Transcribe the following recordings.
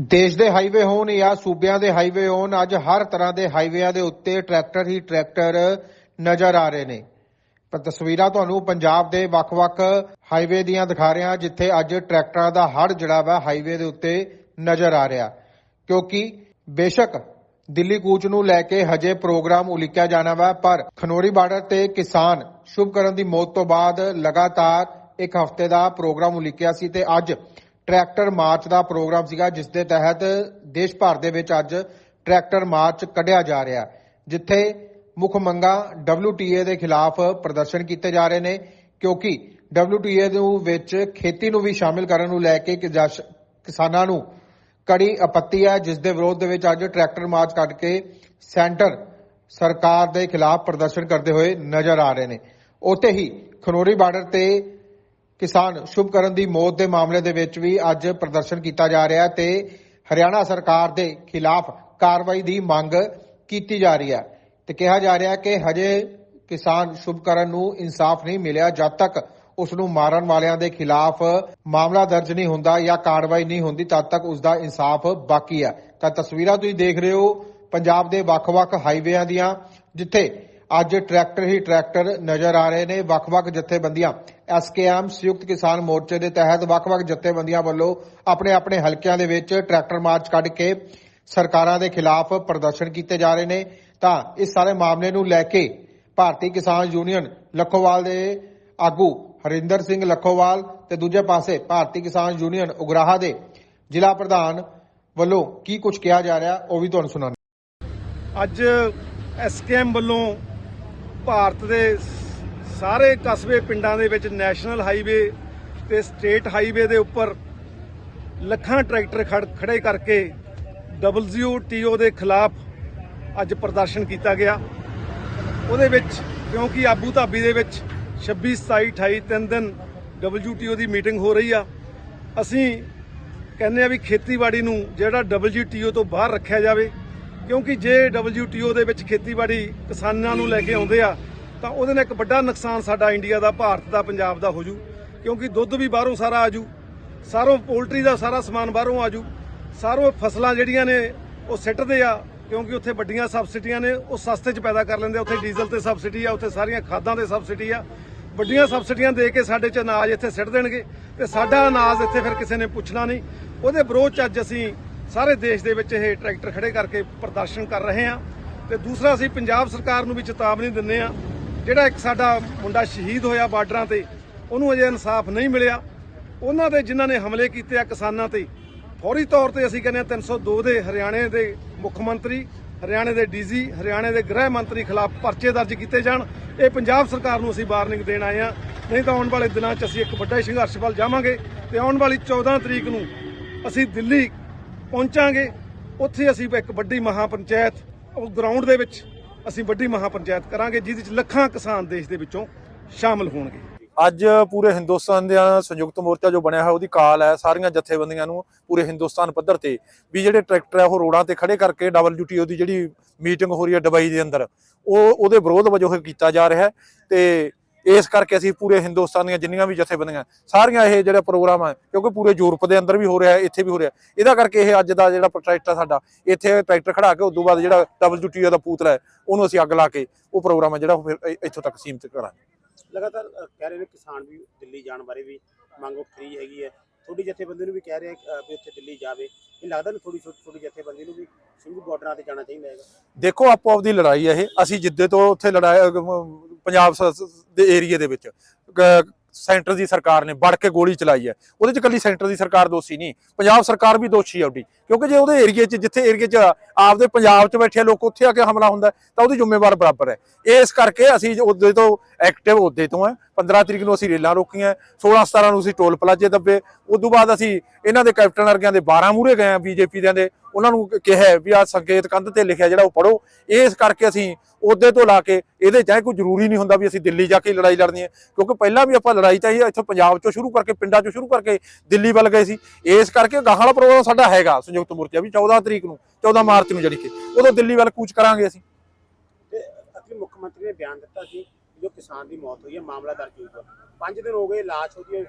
ਦੇਸ਼ ਦੇ ਹਾਈਵੇ ਹੋਣ ਜਾਂ ਸੂਬਿਆਂ ਦੇ ਹਾਈਵੇ ਹੋਣ, ਅੱਜ ਹਰ ਤਰ੍ਹਾਂ ਦੇ ਹਾਈਵੇਆਂ ਦੇ ਉੱਤੇ ਟਰੈਕਟਰ ਹੀ ਟਰੈਕਟਰ ਨਜ਼ਰ ਆ ਰਹੇ ਨੇ। ਪਰ ਤਸਵੀਰਾਂ ਤੁਹਾਨੂੰ ਪੰਜਾਬ ਦੇ ਵੱਖ-ਵੱਖ ਹਾਈਵੇ ਦੀਆਂ ਦਿਖਾ ਰਿਹਾ, ਜਿੱਥੇ ਅੱਜ ਟਰੈਕਟਰਾਂ ਦਾ ਹੜ ਜਿਹੜਾ ਵਾ ਹਾਈਵੇ ਦੇ ਉੱਤੇ ਨਜ਼ਰ ਆ ਰਿਹਾ। ਕਿਉਂਕਿ ਬੇਸ਼ੱਕ ਦਿੱਲੀ ਕੂਚ ਨੂੰ ਲੈ ਕੇ ਹਜੇ ਪ੍ਰੋਗਰਾਮ ਉਲੀਕਿਆ ਜਾਣਾ ਵਾ, ਪਰ ਖਨੋਰੀ ਬਾਰਡਰ ਤੇ ਕਿਸਾਨ ਸ਼ੁਭਕਰਨ ਦੀ ਮੌਤ ਤੋਂ ਬਾਅਦ ਲਗਾਤਾਰ ਇੱਕ ਹਫ਼ਤੇ ਦਾ ਪ੍ਰੋਗਰਾਮ ਉਲੀਕਿਆ ਸੀ ਤੇ ਅੱਜ ਟਰੈਕਟਰ ਮਾਰਚ ਦਾ ਪ੍ਰੋਗਰਾਮ ਸੀਗਾ, ਜਿਸ ਦੇ ਤਹਿਤ ਦੇਸ਼ ਭਰ ਦੇ ਵਿੱਚ ਅੱਜ ਟਰੈਕਟਰ ਮਾਰਚ ਕੱਢਿਆ ਜਾ ਰਿਹਾ ਜਿੱਥੇ ਮੁੱਖ ਮੰਗਾਂ WTA ਦੇ ਖਿਲਾਫ ਪ੍ਰਦਰਸ਼ਨ ਕੀਤੇ ਜਾ ਰਹੇ ਨੇ, ਕਿਉਂਕਿ WTA ਨੂੰ ਵਿੱਚ ਖੇਤੀ ਨੂੰ ਵੀ ਸ਼ਾਮਿਲ ਕਰਨ ਨੂੰ ਲੈ ਕੇ ਕਿਸਾਨਾਂ ਨੂੰ ਕੜੀ ਆਪੱਤੀ ਹੈ, ਜਿਸ ਦੇ ਵਿਰੋਧ ਦੇ ਵਿੱਚ ਅੱਜ ਟਰੈਕਟਰ ਮਾਰਚ ਕੱਢ ਕੇ ਸੈਂਟਰ ਸਰਕਾਰ ਦੇ ਖਿਲਾਫ ਪ੍ਰਦਰਸ਼ਨ ਕਰਦੇ ਹੋਏ ਨਜ਼ਰ ਆ ਰਹੇ ਨੇ। ਉੱਥੇ ਹੀ ਖਨੋਰੀ ਬਾਰਡਰ ਤੇ ਕਿਸਾਨ ਸ਼ੁਭਕਰਨ ਦੀ ਮੌਤ ਦੇ ਮਾਮਲੇ ਦੇ ਵਿੱਚ ਵੀ ਅੱਜ ਪ੍ਰਦਰਸ਼ਨ ਕੀਤਾ ਜਾ ਰਿਹਾ ਤੇ ਹਰਿਆਣਾ ਸਰਕਾਰ ਦੇ ਖਿਲਾਫ ਕਾਰਵਾਈ ਦੀ ਮੰਗ ਕੀਤੀ ਜਾ ਰਹੀ ਹੈ। ਤੇ ਕਿਹਾ ਜਾ ਰਿਹਾ ਕਿ ਹਜੇ ਕਿਸਾਨ ਸ਼ੁਭਕਰਨ ਨੂੰ ਇਨਸਾਫ ਨਹੀਂ ਮਿਲਿਆ, ਜਦ ਤੱਕ ਉਸ ਨੂੰ ਮਾਰਨ ਵਾਲਿਆਂ ਦੇ ਖਿਲਾਫ ਮਾਮਲਾ ਦਰਜ ਨਹੀਂ ਹੁੰਦਾ ਜਾਂ ਕਾਰਵਾਈ ਨਹੀਂ ਹੁੰਦੀ, ਤਦ ਤੱਕ ਉਸ ਦਾ ਇਨਸਾਫ ਬਾਕੀ ਹੈ। ਤਾਂ ਤਸਵੀਰਾਂ ਤੁਸੀਂ ਦੇਖ ਰਹੇ ਹੋ ਪੰਜਾਬ ਦੇ ਵੱਖ-ਵੱਖ ਹਾਈਵੇਆਂ ਦੀਆਂ, ਜਿੱਥੇ ਅੱਜ ਟਰੈਕਟਰ ਹੀ ਟਰੈਕਟਰ ਨਜ਼ਰ ਆ ਰਹੇ ਨੇ ਵੱਖ-ਵੱਖ ਜਥੇਬੰਦੀਆਂ। ਐਸਕੇਐਮ ਸੰਯੁਕਤ ਕਿਸਾਨ ਮੋਰਚੇ ਦੇ ਤਹਿਤ ਵੱਖ-ਵੱਖ ਜਥੇਬੰਦੀਆਂ ਵੱਲੋਂ ਆਪਣੇ-ਆਪਣੇ ਹਲਕਿਆਂ ਦੇ ਵਿੱਚ ਟਰੈਕਟਰ ਮਾਰਚ ਕੱਢ ਕੇ ਸਰਕਾਰਾਂ ਦੇ ਖਿਲਾਫ ਪ੍ਰਦਰਸ਼ਨ ਕੀਤੇ ਜਾ ਰਹੇ ਨੇ। ਤਾਂ ਇਸ ਸਾਰੇ ਮਾਮਲੇ ਨੂੰ ਲੈ ਕੇ ਭਾਰਤੀ ਕਿਸਾਨ ਯੂਨੀਅਨ ਲੱਖੋਵਾਲ ਦੇ ਆਗੂ ਹਰਿੰਦਰ ਸਿੰਘ ਲੱਖੋਵਾਲ ਤੇ ਦੂਜੇ ਪਾਸੇ ਭਾਰਤੀ ਕਿਸਾਨ ਯੂਨੀਅਨ ਉਗਰਾਹਾ ਦੇ ਜ਼ਿਲ੍ਹਾ ਪ੍ਰਧਾਨ ਵੱਲੋਂ ਕੀ ਕੁਝ ਕਿਹਾ ਜਾ ਰਿਹਾ ਉਹ ਵੀ ਤੁਹਾਨੂੰ ਸੁਣਾਉਂਦੇ ਅੱਜ ਐਸਕੇਐਮ ਵੱਲੋਂ ਭਾਰਤ ਦੇ ਸਾਰੇ ਕਸਬੇ ਪਿੰਡਾਂ ਦੇ ਵਿੱਚ ਨੈਸ਼ਨਲ ਹਾਈਵੇ ਤੇ ਸਟੇਟ ਹਾਈਵੇ ਦੇ ਉੱਪਰ ਲੱਖਾਂ ਟਰੈਕਟਰ ਖੜ- ਖੜੇ ਕਰਕੇ WTO ਦੇ ਖਿਲਾਫ ਅੱਜ ਪ੍ਰਦਰਸ਼ਨ ਕੀਤਾ ਗਿਆ। ਉਹਦੇ ਵਿੱਚ, ਕਿਉਂਕਿ ਆਬੂ ਧਾਬੀ ਦੇ ਵਿੱਚ 26 27 28 ਤਿੰਨ ਦਿਨ WTO ਦੀ ਮੀਟਿੰਗ ਹੋ ਰਹੀ ਆ। ਅਸੀਂ ਕਹਿੰਦੇ ਆ ਵੀ ਖੇਤੀਬਾੜੀ ਨੂੰ ਜਿਹੜਾ WTO ਤੋਂ ਬਾਹਰ ਰੱਖਿਆ ਜਾਵੇ ਕਿਉਂਕਿ ਜੇ WTO ਦੇ ਵਿੱਚ ਖੇਤੀਬਾੜੀ ਕਿਸਾਨਾਂ ਨੂੰ ਲੈ ਕੇ ਆਉਂਦੇ ਆ, ਤਾਂ ਉਹਦੇ ਨਾਲ ਇੱਕ ਵੱਡਾ ਨੁਕਸਾਨ ਸਾਡਾ ਇੰਡੀਆ ਦਾ, ਭਾਰਤ ਦਾ, ਪੰਜਾਬ ਦਾ ਹੋ ਜੂ। ਕਿਉਂਕਿ ਦੁੱਧ ਵੀ ਬਾਹਰੋਂ ਸਾਰਾ ਆਜੂ ਸਾਰੋਂ ਪੋਲਟਰੀ ਦਾ ਸਾਰਾ ਸਮਾਨ ਬਾਹਰੋਂ ਆਜੂ ਸਾਰੋਂ ਫਸਲਾਂ ਜਿਹੜੀਆਂ ਨੇ, ਉਹ ਸਿੱਟਦੇ ਆ, ਕਿਉਂਕਿ ਉੱਥੇ ਵੱਡੀਆਂ ਸਬਸਿਡੀਆਂ ਨੇ, ਉਹ ਸਸਤੇ 'ਚ ਪੈਦਾ ਕਰ ਲੈਂਦੇ ਆ। ਉੱਥੇ ਡੀਜ਼ਲ ਤੇ ਸਬਸਿਡੀ ਆ, ਉੱਥੇ ਸਾਰੀਆਂ ਖਾਦਾਂ ਤੇ ਸਬਸਿਡੀ ਆ। ਵੱਡੀਆਂ ਸਬਸਿਡੀਆਂ ਦੇ ਕੇ ਸਾਡੇ 'ਚ ਅਨਾਜ ਇੱਥੇ ਸਿੱਟ ਦੇਣਗੇ ਤੇ ਸਾਡਾ ਅਨਾਜ ਇੱਥੇ ਫਿਰ ਕਿਸੇ ਨੇ ਪੁੱਛਣਾ ਨਹੀਂ। ਉਹਦੇ ਵਿਰੋਧ 'ਚ ਅੱਜ ਅਸੀਂ ਸਾਰੇ ਦੇਸ਼ ਦੇ ਵਿੱਚ ਇਹ ਟਰੈਕਟਰ ਖੜੇ ਕਰਕੇ ਪ੍ਰਦਰਸ਼ਨ ਕਰ ਰਹੇ ਹਾਂ ਤੇ ਦੂਸਰਾ ਅਸੀਂ ਪੰਜਾਬ ਸਰਕਾਰ ਨੂੰ ਵੀ ਚੇਤਾਵਨੀ ਦਿੰਦੇ ਆ ਜਿਹੜਾ ਇੱਕ ਸਾਡਾ ਮੁੰਡਾ ਸ਼ਹੀਦ ਹੋਇਆ ਬਾਰਡਰਾਂ ਤੇ, ਉਹਨੂੰ ਅਜੇ ਇਨਸਾਫ ਨਹੀਂ ਮਿਲਿਆ। ਉਹਨਾਂ ਦੇ ਜਿਨ੍ਹਾਂ ਨੇ ਹਮਲੇ ਕੀਤੇ ਆ ਕਿਸਾਨਾਂ ਤੇ, ਫੌਰੀ ਤੌਰ ਤੇ ਅਸੀਂ ਕਹਿੰਦੇ ਹਾਂ 302 ਦੇ ਹਰਿਆਣੇ ਦੇ ਮੁੱਖ ਮੰਤਰੀ, ਹਰਿਆਣੇ ਦੇ ਡੀਜੀ ਹਰਿਆਣੇ ਦੇ ਗ੍ਰਹਿ ਮੰਤਰੀ ਖਿਲਾਫ ਪਰਚੇ ਦਰਜ ਕੀਤੇ ਜਾਣ। ਇਹ ਪੰਜਾਬ ਸਰਕਾਰ ਨੂੰ ਅਸੀਂ ਵਾਰਨਿੰਗ ਦੇਣ ਆਏ ਆ ਨਹੀਂ ਤਾਂ ਆਉਣ ਵਾਲੇ ਦਿਨਾਂ 'ਚ ਅਸੀਂ ਇੱਕ ਵੱਡਾ ਸੰਘਰਸ਼ ਵੱਲ ਜਾਵਾਂਗੇ ਤੇ ਆਉਣ ਵਾਲੀ 14 ਤਰੀਕ ਨੂੰ ਅਸੀਂ ਦਿੱਲੀ ਪਹੁੰਚਾਂਗੇ, ਉੱਥੇ ਅਸੀਂ ਇੱਕ ਵੱਡੀ ਮਹਾਪੰਚਾਇਤ, ਉਹ ਗਰਾਊਂਡ ਦੇ ਵਿੱਚ ਅਸੀਂ ਵੱਡੀ ਮਹਾਪੰਚਾਇਤ ਕਰਾਂਗੇ, ਜਿਹਦੇ ਵਿੱਚ ਲੱਖਾਂ ਕਿਸਾਨ ਦੇਸ਼ ਦੇ ਵਿੱਚੋਂ ਸ਼ਾਮਲ ਹੋਣਗੇ। ਅੱਜ ਪੂਰੇ ਹਿੰਦੁਸਤਾਨ ਦਾ ਸੰਯੁਕਤ ਮੋਰਚਾ ਜੋ ਬਣਿਆ ਹੋਇਆ, ਉਹਦੀ ਕਾਲ ਹੈ ਸਾਰੀਆਂ ਜਥੇਬੰਦੀਆਂ ਨੂੰ ਪੂਰੇ ਹਿੰਦੁਸਤਾਨ ਪੱਧਰ ਤੇ ਵੀ ਜਿਹੜੇ ਟਰੈਕਟਰ ਹੈ ਉਹ ਰੋਡਾਂ ਤੇ ਖੜੇ ਕਰਕੇ WTO ਦੀ ਜਿਹੜੀ ਮੀਟਿੰਗ ਹੋ ਰਹੀ ਹੈ ਦੁਬਈ ਦੇ ਅੰਦਰ, ਉਹ ਉਹਦੇ ਵਿਰੋਧ ਵਜੋਂ ਇਹ ਕੀਤਾ ਜਾ ਰਿਹਾ ਹੈ ਤੇ ਇਸ ਕਰਕੇ ਅਸੀਂ ਪੂਰੇ ਹਿੰਦੁਸਤਾਨ ਦੀਆਂ ਜਿੰਨੀਆਂ ਵੀ ਜਥੇਬੰਦੀਆਂ ਸਾਰੀਆਂ ਇਹ ਜਿਹੜਾ ਪ੍ਰੋਗਰਾਮ ਹੈ ਕਿਉਂਕਿ ਪੂਰੇ ਯੂਰਪ ਦੇ ਅੰਦਰ ਵੀ ਹੋ ਰਿਹਾ ਹੈ ਇੱਥੇ ਵੀ ਹੋ ਰਿਹਾ। ਇਹਦਾ ਕਰਕੇ ਇਹ ਅੱਜ ਦਾ ਜਿਹੜਾ ਪ੍ਰੋਟੈਸਟ ਹੈ ਸਾਡਾ ਇੱਥੇ ਟਰੈਕਟਰ ਖੜਾ ਕੇ ਉਸ ਤੋਂ ਬਾਅਦ ਜਿਹੜਾ WTO ਦਾ ਪੂਤਲਾ ਹੈ ਉਹਨੂੰ ਅਸੀਂ ਅੱਗ ਲਾ ਕੇ ਉਹ ਪ੍ਰੋਗਰਾਮ ਹੈ ਜਿਹੜਾ ਫਿਰ ਇੱਥੋਂ ਤੱਕ ਸੀਮਿਤ ਕਰਾਂਗੇ। ਲਗਾਤਾਰ ਕਹਿ ਰਹੇ ਨੇ ਕਿਸਾਨ ਵੀ ਦਿੱਲੀ ਜਾਣ ਬਾਰੇ ਵੀ ਮੰਗ ਉੱਠ ਰਹੀ ਹੈਗੀ ਹੈ। ਥੋੜੀ ਜਥੇਬੰਦੀ ਨੂੰ ਵੀ ਕਹਿ ਰਹੇ ਆ ਵੀ ਉੱਥੇ ਦਿੱਲੀ ਜਾਵੇ। ਇਹ ਲੱਗਦਾ ਨਹੀਂ ਥੋੜੀ ਛੋਟੀ ਛੋਟੀ ਜਥੇਬੰਦੀ ਨੂੰ ਵੀ ਸਿੰਘੂ ਬਾਰਡਰਾਂ ਤੇ ਜਾਣਾ ਚਾਹੀਦਾ ਹੈਗਾ। ਦੇਖੋ ਆਪੋ ਆਪ ਦੀ ਲੜਾਈ ਹੈ ਇਹ। ਅਸੀਂ ਜਿੱਦੇ ਤੋਂ ਉੱਥੇ ਲੜਾਈ ਪੰਜਾਬ ਦੇ ਏਰੀਏ ਦੇ ਵਿੱਚ। ਸੈਂਟਰ ਦੀ ਸਰਕਾਰ ਨੇ ਵੜ ਕੇ ਗੋਲੀ ਚਲਾਈ ਹੈ। ਉਹਦੇ ਚ ਕੱਲੀ ਸੈਂਟਰ ਦੀ ਸਰਕਾਰ ਦੋਸ਼ੀ ਨਹੀਂ, ਪੰਜਾਬ ਸਰਕਾਰ ਵੀ ਦੋਸ਼ੀ ਹੈ ਉਹਦੀ। ਕਿਉਂਕਿ ਜੇ ਉਹਦੇ ਏਰੀਏ 'ਚ, ਜਿੱਥੇ ਏਰੀਏ 'ਚ ਆਪਦੇ ਪੰਜਾਬ 'ਚ ਬੈਠੇ ਲੋਕ ਉੱਥੇ ਆ ਕੇ ਹਮਲਾ ਹੁੰਦਾ, ਤਾਂ ਉਹਦੀ ਜ਼ਿੰਮੇਵਾਰ ਬਰਾਬਰ ਹੈ। ਇਸ ਕਰਕੇ ਅਸੀਂ ਉਹਦੇ ਤੋਂ ਐਕਟਿਵ ਉਹਦੇ ਤੋਂ ਹੈ। 15 ਤਰੀਕ ਨੂੰ ਅਸੀਂ ਰੇਲਾਂ ਰੋਕੀਆਂ 16 17 ਨੂੰ ਅਸੀਂ ਟੋਲ ਪਲਾਜੇ ਦੱਬੇ। ਉਸ ਤੋਂ ਬਾਅਦ ਅਸੀਂ ਇਹਨਾਂ ਦੇ ਕੈਪਟਨ ਵਰਗਿਆਂ ਦੇ 12 ਮੂਹਰੇ ਗਏ ਆ, ਬੀਜੇਪੀ ਦੇ ਦੇ। ਉਹਨਾਂ ਨੂੰ ਕਿਹਾ ਵੀ ਆ ਸੰਕੇਤ ਕੰਧ ਤੇ ਲਿਖਿਆ ਜਿਹੜਾ ਉਹ ਪੜੋ ਇਸ ਕਰਕੇ ਅਸੀਂ ਉਹਦੇ ਤੋਂ ਲਾ ਕੇ ਇਹਦੇ ਚਾਹੇ ਕੋਈ ਜ਼ਰੂਰੀ ਨਹੀਂ ਹੁੰਦਾ ਵੀ ਅਸੀਂ ਦਿੱਲੀ ਜਾ ਕੇ ਲੜਾਈ ਲੜਨੀ ਹੈ। ਕਿਉਂਕਿ ਪਹਿਲਾਂ ਵੀ ਆਪਾਂ ਲੜਾਈ ਚਾਹੀ ਇੱਥੋਂ ਪੰਜਾਬ ਚੋਂ ਸ਼ੁਰੂ ਕਰਕੇ, ਪਿੰਡਾਂ ਚੋਂ ਸ਼ੁਰੂ ਕਰਕੇ ਦਿੱਲੀ ਵੱਲ ਗਏ ਸੀ। ਇਸ ਕਰਕੇ ਗਾਹਾਂ ਵਾਲਾ ਪ੍ਰੋਗਰਾਮ ਸਾਡਾ ਹੈਗਾ ਸੰਯੁਕਤ ਮੋਰਚਾ ਵੀ 14 ਤਰੀਕ ਨੂੰ 14 ਮਾਰਚ ਨੂੰ ਜਿਹੜੀ ਕਿ ਉਦੋਂ ਦਿੱਲੀ ਵੱਲ ਕੂਚ ਕਰਾਂਗੇ ਅਸੀਂ। ਤੇ ਅਖਿਲ ਮੁੱਖ ਮੰਤਰੀ ਨੇ ਬਿਆਨ ਦਿੱਤਾ ਸੀ ਜੋ ਕਿਸਾਨ ਦੀ ਮੌਤ ਹੋਈ ਹੈ, ਮਾਮਲਾ ਦਰਜ ਹੋਊਗਾ। ਪੰਜ ਦਿਨ ਹੋ ਗਏ, ਲਾਸ਼ ਉਹਦੀ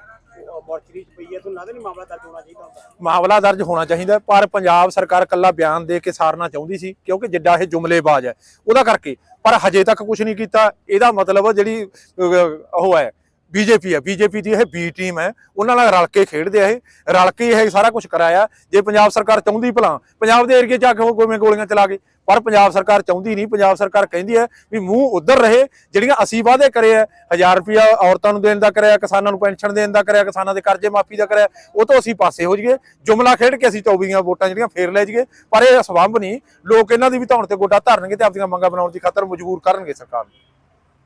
ਮੋਰਚਰੀ 'ਚ ਪਈ ਹੈ ਤੁਹਾਨੂੰ ਲੱਗਦਾ ਨਹੀਂ ਮਾਮਲਾ ਦਰਜ ਹੋਣਾ ਚਾਹੀਦਾ ਹੁੰਦਾ? ਮਾਮਲਾ ਦਰਜ ਹੋਣਾ ਚਾਹੀਦਾ ਹੈ, ਪਰ ਪੰਜਾਬ ਸਰਕਾਰ ਕੱਲਾ ਬਿਆਨ ਦੇ ਕੇ ਸਾਰਨਾ ਚਾਹੁੰਦੀ ਸੀ ਕਿਉਂਕਿ ਜਿੱਡਾ ਇਹ ਜੁਮਲੇਬਾਜ਼ ਹੈ। ਉਹਦਾ ਕਰਕੇ ਪਰ ਹਜੇ ਤੱਕ ਕੁਝ ਨਹੀਂ ਕੀਤਾ। ਇਹਦਾ ਮਤਲਬ ਜਿਹੜੀ ਅਹ, ਉਹ ਹੈ ਬੀਜੇਪੀ ਹੈ, ਬੀਜੇਪੀ ਦੀ ਇਹ ਬੀ ਟੀਮ ਹੈ। ਉਹਨਾਂ ਨਾਲ ਰਲ ਕੇ ਖੇਡਦੇ ਆ ਇਹ। ਰਲ ਕੇ ਇਹ ਸਾਰਾ ਕੁਝ ਕਰਾਇਆ। ਜੇ ਪੰਜਾਬ ਸਰਕਾਰ ਚਾਹੁੰਦੀ ਭਲਾ, ਪੰਜਾਬ ਦੇ ਏਰੀਏ 'ਚ ਆ ਕੇ ਉਹ ਕਿਵੇਂ ਗੋਲੀਆਂ ਚਲਾ ਗਏ ਪਰ ਪੰਜਾਬ ਸਰਕਾਰ ਚਾਹੁੰਦੀ ਨਹੀਂ। ਪੰਜਾਬ ਸਰਕਾਰ ਕਹਿੰਦੀ ਹੈ ਵੀ ਮੂੰਹ ਉਧਰ ਰਹੇ, ਜਿਹੜੀਆਂ ਅਸੀਂ ਵਾਅਦੇ ਕਰੇ ਆ 1000 ਰੁਪਿਆ ਔਰਤਾਂ ਨੂੰ ਦੇਣ ਦਾ ਕਰਿਆ, ਕਿਸਾਨਾਂ ਨੂੰ ਪੈਨਸ਼ਨ ਦੇਣ ਦਾ ਕਰਿਆ, ਕਿਸਾਨਾਂ ਦੇ ਕਰਜ਼ੇ ਮਾਫੀ ਦਾ ਕਰਿਆ, ਉਹ ਤੋਂ ਅਸੀਂ ਪਾਸੇ ਹੋ ਜਾਈਏ। ਜੁਮਲਾ ਖੇਡ ਕੇ ਅਸੀਂ 24 ਦੀਆਂ ਵੋਟਾਂ ਜਿਹੜੀਆਂ ਫੇਰ ਲੈ ਜਾਈਏ। ਪਰ ਇਹ ਸਬੰਧ ਨਹੀਂ। ਲੋਕ ਇਹਨਾਂ ਦੀ ਵੀ ਧੌਣ ਤੇ ਗੋਡਾ ਧਰਨਗੇ ਤੇ ਆਪਣੀਆਂ ਮੰਗਾਂ ਬਣਾਉਣ ਦੀ ਖਾਤਰ ਮਜਬੂਰ ਕਰਨਗੇ ਸਰਕਾਰ। ਨੂੰ